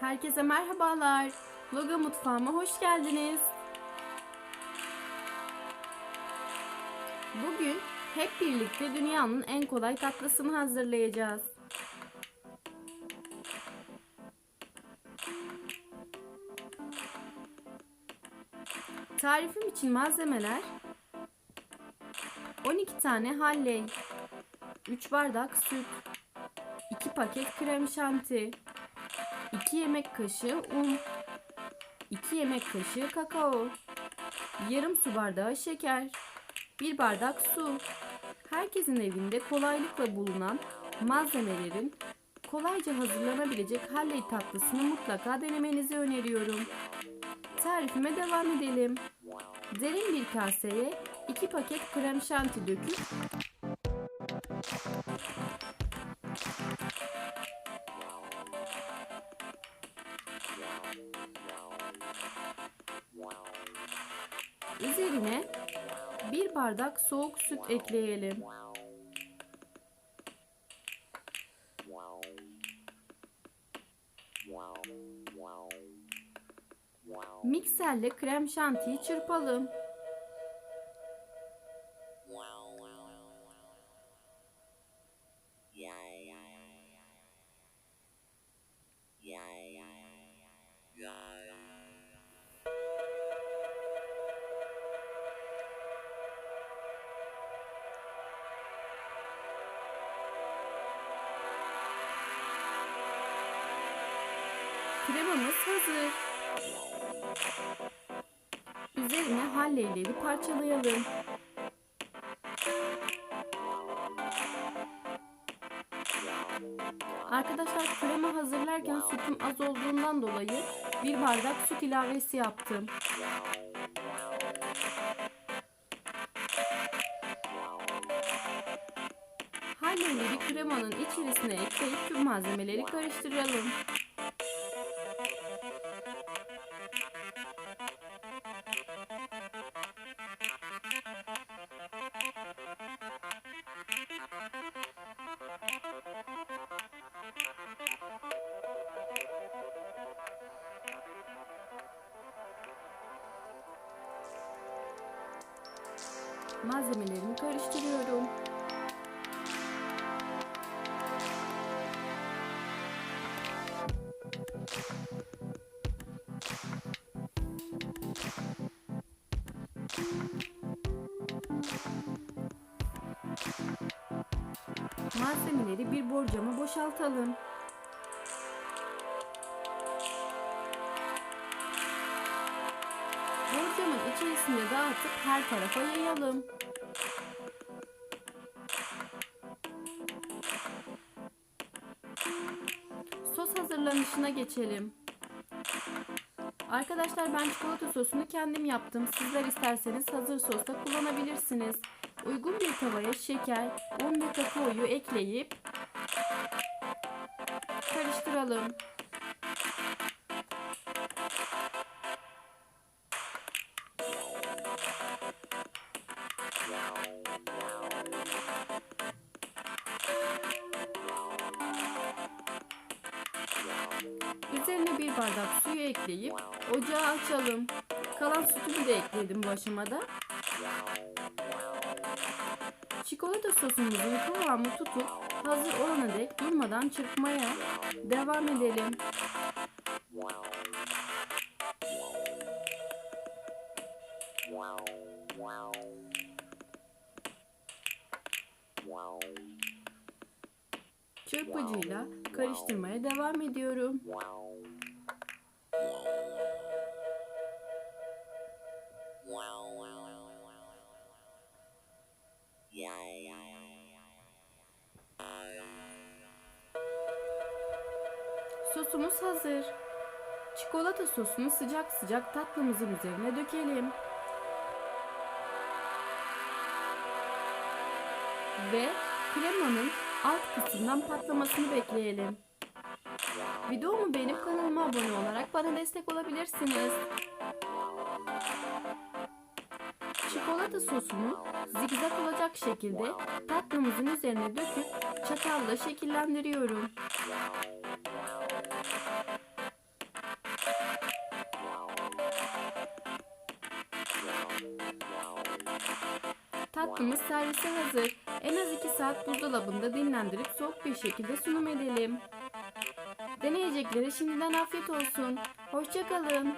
Herkese merhabalar. Loga mutfağıma hoş geldiniz. Bugün hep birlikte dünyanın en kolay tatlısını hazırlayacağız. Tarifim için malzemeler 12 tane halley, 3 bardak süt, 2 paket krem şanti, 2 yemek kaşığı un, 2 yemek kaşığı kakao, yarım su bardağı şeker, 1 bardak su. Herkesin evinde kolaylıkla bulunan malzemelerin kolayca hazırlanabilecek halley tatlısını mutlaka denemenizi öneriyorum. Tarifime devam edelim. Derin bir kaseye 2 paket krem şanti döküp Üzerine bir bardak soğuk süt ekleyelim. Mikserle krem şantiyi çırpalım. Kremamız hazır. Üzerine halleyleri parçalayalım. Arkadaşlar krema hazırlarken sütüm az olduğundan dolayı bir bardak süt ilavesi yaptım. Halleyleri kremanın içerisine ekleyip tüm malzemeleri karıştıralım. Malzemelerimi karıştırıyorum. Malzemeleri bir borcama boşaltalım. İçerisinde dağıtıp her tarafa yayalım. Sos hazırlanışına geçelim. Arkadaşlar ben çikolata sosunu kendim yaptım. Sizler isterseniz hazır sosta kullanabilirsiniz. Uygun bir tavaya şeker, un ve kakaoyu ekleyip karıştıralım. Üzerine bir bardak suyu ekleyip ocağı açalım. Kalan sütümü de ekledim bu aşamada. Çikolata sosumuzun kıvamı tutup hazır olana dek durmadan çırpmaya devam edelim. Çırpıcıyla karıştırmaya devam ediyorum. Sosumuz hazır. Çikolata sosunu sıcak sıcak tatlımızın üzerine dökelim. Ve kremanın alt kısmından patlamasını bekleyelim. Videomu beğenip kanalıma abone olarak bana destek olabilirsiniz. Çikolata sosunu zigzag olacak şekilde tatlımızın üzerine döküp çatalla şekillendiriyorum. Tatlımız servise hazır. En az 2 saat buzdolabında dinlendirip soğuk bir şekilde sunum edelim. Deneyeceklere şimdiden afiyet olsun. Hoşçakalın.